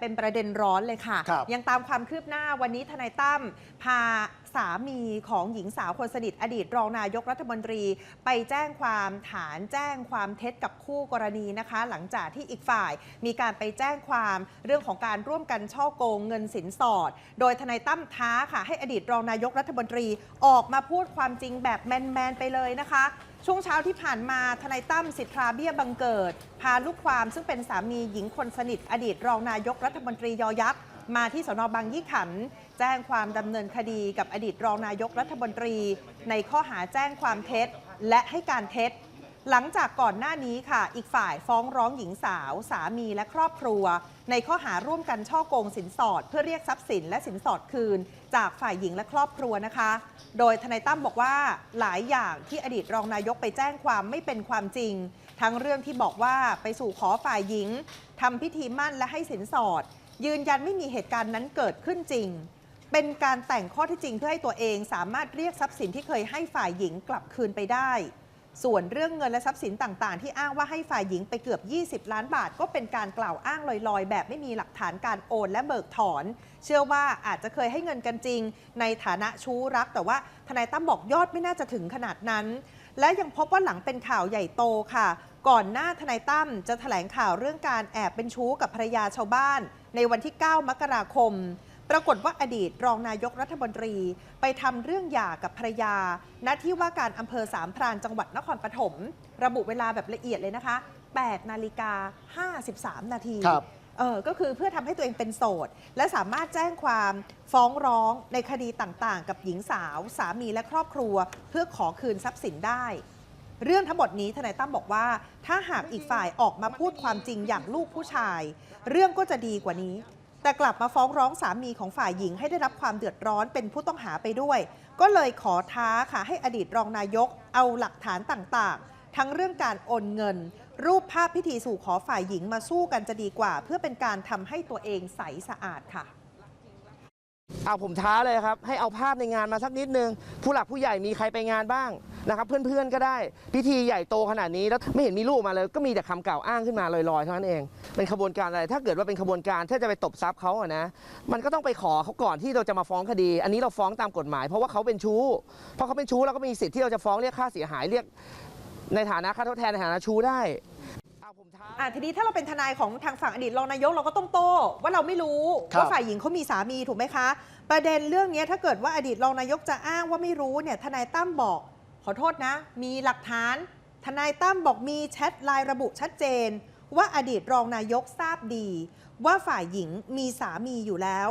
เป็นประเด็นร้อนเลยค่ะ ครับยังตามความคืบหน้าวันนี้ทนายตั้มพาสามีของหญิงสาวคนสนิทอดีตรองนายกรัฐมนตรี ไปแจ้งความฐานแจ้งความเท็จกับคู่กรณีนะคะ หลังจากที่อีกฝ่ายมีการไปแจ้งความเรื่องของการร่วมกันช่อโกงเงินสินสอด โดยทนายตั้มท้าค่ะให้อดีตรองนายกรัฐมนตรีออกมาพูดความจริงแบบแมนๆไปเลยนะคะ ช่วงเช้าที่ผ่านมาทนายตั้มสิทธาเบี้ยบังเกิด พาลูกความซึ่งเป็นสามีหญิงคนสนิท อดีตรองนายกรัฐมนตรียอยักษ์มาที่สนบางยี่ขัน แจ้งความดำเนินคดีกับอดีตรองนายกรัฐมนตรี ในข้อหาแจ้งความเท็จ และให้การเท็จ หลังจากก่อนหน้านี้ค่ะ อีกฝ่ายฟ้องร้องหญิงสาว สามีและครอบครัว ในข้อหาร่วมกันช่อโกงสินสอด เพื่อเรียกทรัพย์สินและสินสอดคืน จากฝ่ายหญิงและครอบครัวนะคะ โดยทนายตั้มบอกว่าหลายอย่างที่อดีตรองนายกไปแจ้งความไม่เป็นความจริง ทั้งเรื่องที่บอกว่าไปสู่ขอฝ่ายหญิงทำพิธีมั่นและให้สินสอด ยืนยันไม่มีเหตุการณ์นั้นเกิดขึ้นจริง เป็นการแต่งข้อที่จริงเพื่อให้ตัวเองสามารถเรียกทรัพย์สินที่เคยให้ฝ่ายหญิงกลับคืนไปได้ ส่วนเรื่องเงินและทรัพย์สินต่างๆ ที่อ้างว่าให้ฝ่ายหญิงไปเกือบ 20 ล้านบาท ก็เป็นการกล่าวอ้างลอยๆ แบบไม่มีหลักฐานการโอนและเบิกถอน เชื่อว่าอาจจะเคยให้เงินกันจริง ในฐานะชู้รัก แต่ว่าทนายตั้มบอกยอดไม่น่าจะถึงขนาดนั้น และยังพบว่าหลังเป็นข่าวใหญ่โตค่ะ ก่อนหน้าทนายตั้มจะแถลงข่าวเรื่องการแอบเป็นชู้กับภรรยาชาวบ้าน ในวันที่ 9 มกราคม ปรากฏว่าอดีตรองนายกรัฐมนตรี ไปทำเรื่องหย่ากับภรรยา ณ ที่ว่าการอำเภอสามพรานจังหวัดนครปฐม ระบุเวลาแบบละเอียดเลยนะคะ 8 นาฬิกา 53 นาทีครับเออก็คือเพื่อทำให้ตัวเองเป็นโสด และสามารถแจ้งความฟ้องร้องในคดีต่างๆ กับหญิงสาว สามีและครอบครัว เพื่อขอคืนทรัพย์สินได้ เรื่องทั้งหมดนี้ทนายตั้มบอกว่า ถ้าหากอีกฝ่ายออกมาพูดความจริงอย่างลูกผู้ชาย เรื่องก็จะดีกว่านี้ แต่กลับมาฟ้องร้องสามีของฝ่ายหญิงให้ได้รับความเดือดร้อนเป็นผู้ต้องหาไปด้วย ก็เลยขอท้าค่ะให้อดีตรองนายก เอาหลักฐานต่างๆ ทั้งเรื่องการโอนเงิน รูปภาพพิธีสู่ขอฝ่ายหญิงมาสู้กันจะดีกว่า เพื่อเป็นการทำให้ตัวเองใสสะอาดค่ะเอาผมท้าเลยครับ ให้เอาภาพในงานมาสักนิดนึง ผู้หลักผู้ใหญ่มีใครไปงานบ้างนะครับ เพื่อนๆก็ได้ พิธีใหญ่โตขนาดนี้แล้วไม่เห็นมีรูปมาเลย ก็มีแต่คำกล่าวอ้างขึ้นมาลอยๆเท่านั้นเอง เป็นขบวนการอะไร ถ้าเกิดว่าเป็นขบวนการถ้าจะไปตบทรัพย์เขาอะนะ มันก็ต้องไปขอเขาก่อนที่เราจะมาฟ้องคดี อันนี้เราฟ้องตามกฎหมาย เพราะว่าเขาเป็นชู้ เพราะเขาเป็นชู้เราก็มีสิทธิ์ที่เราจะฟ้องเรียกค่าเสียหายเรียก ในฐานะค่าทดแทนในฐานะชู้ได้เอาผมท้าอะทีนี้ถ้าเราเป็นทนายของทางฝั่งอดีตรองนายกเราก็ต้องโต้ว่าเราไม่รู้ครับว่าฝ่ายหญิงเขามีสามีถูกไหมคะ ประเด็นเรื่องนี้ถ้าเกิดว่าอดีตรองนายกจะอ้างว่าไม่รู้เนี่ยทนายตั้มบอก ขอโทษนะ มีหลักฐาน ทนายตั้มบอกมีแชทไลน์ระบุชัดเจน ว่าอดีตรองนายกทราบดี ว่าฝ่ายหญิงมีสามีอยู่แล้ว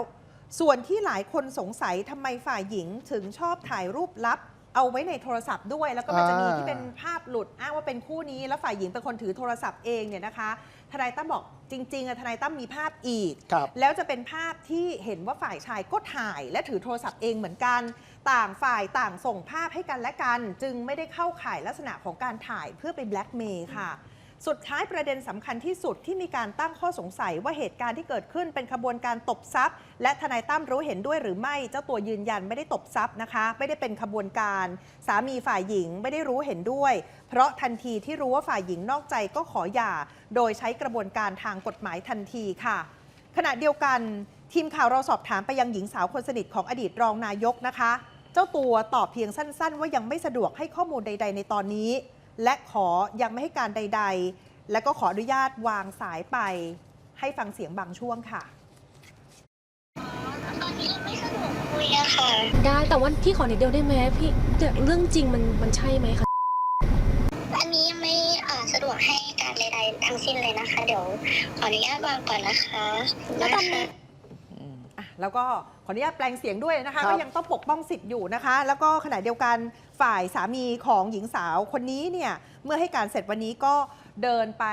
ส่วนที่หลายคนสงสัยทำไมฝ่ายหญิงถึงชอบถ่ายรูปลับ เอาไว้ในโทรศัพท์ด้วย แล้วก็มันจะมีที่เป็นภาพหลุดอ้างว่าเป็นคู่นี้ แล้วฝ่ายหญิงเป็นคนถือโทรศัพท์เองเนี่ยนะคะทนายตั้มบอกจริงๆอะทนายตั้มมีภาพอีกครับแล้วจะเป็นภาพที่เห็นว่าฝ่ายชายก็ถ่ายและถือโทรศัพท์เองเหมือนกัน ต่างฝ่ายต่างส่งภาพให้กันและกัน จึงไม่ได้เข้าข่ายลักษณะของการถ่ายเพื่อไปแบล็กเมย์ค่ะ สุดท้ายประเด็นสำคัญที่สุดที่มีการตั้งข้อสงสัยว่าเหตุการณ์ที่เกิดขึ้นเป็นขบวนการตบทรัพย์ และทนายตั้มรู้เห็นด้วยหรือไม่ เจ้าตัวยืนยันไม่ได้ตบทรัพย์นะคะ ไม่ได้เป็นขบวนการ สามีฝ่ายหญิงไม่ได้รู้เห็นด้วย เพราะทันทีที่รู้ว่าฝ่ายหญิงนอกใจก็ขอหย่า โดยใช้กระบวนการทางกฎหมายทันทีค่ะ ขณะเดียวกัน ทีมข่าวเราสอบถามไปยังหญิงสาวคนสนิทของอดีตรองนายกนะคะ เจ้าตัวตอบเพียงสั้น ๆ ว่ายังไม่สะดวกให้ข้อมูลใด ๆ ในตอนนี้ และขอยังไม่ให้การใด ๆ และก็ขออนุญาตวางสายไป ให้ฟังเสียงบางช่วงค่ะ ตอนนี้ยังไม่สะดวกคุยอะค่ะ ได้แต่ว่าพี่ขอนิดเดียวได้ไหมพี่แต่เรื่องจริงมันมันใช่ไหมคะอันนี้ยังไม่อ่าสะดวกให้การใดๆทั้งสิ้นเลยนะคะ เดี๋ยวขออนุญาตวางก่อนนะคะแล้วตอนนี้ นะคะอะ แล้วก็ขออนุญาตแปลงเสียงด้วยนะคะครับก็ยังต้องปกป้องสิทธิ์อยู่นะคะ แล้วก็ขณะเดียวกันฝ่ายสามีของหญิงสาวคนนี้เนี่ยเมื่อให้การเสร็จวันนี้ก็เดินไป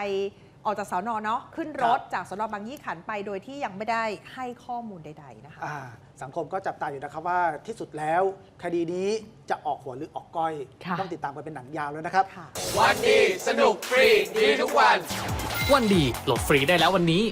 ออกจากสอนอเนาะขึ้นรถจากสนบางยี่ขันไปโดยที่ยังไม่ได้ให้ข้อมูลใด ๆ นะคะอ่าสังคมก็จับตาอยู่นะครับว่าที่สุดแล้ว คดีนี้จะออกหัวหรือออกก้อยค่ะต้องติดตามกันเป็นหนังยาวแล้วนะครับค่ะวันดีสนุกฟรีดีทุกวัน วันดีโหลดฟรีได้แล้ววันนี้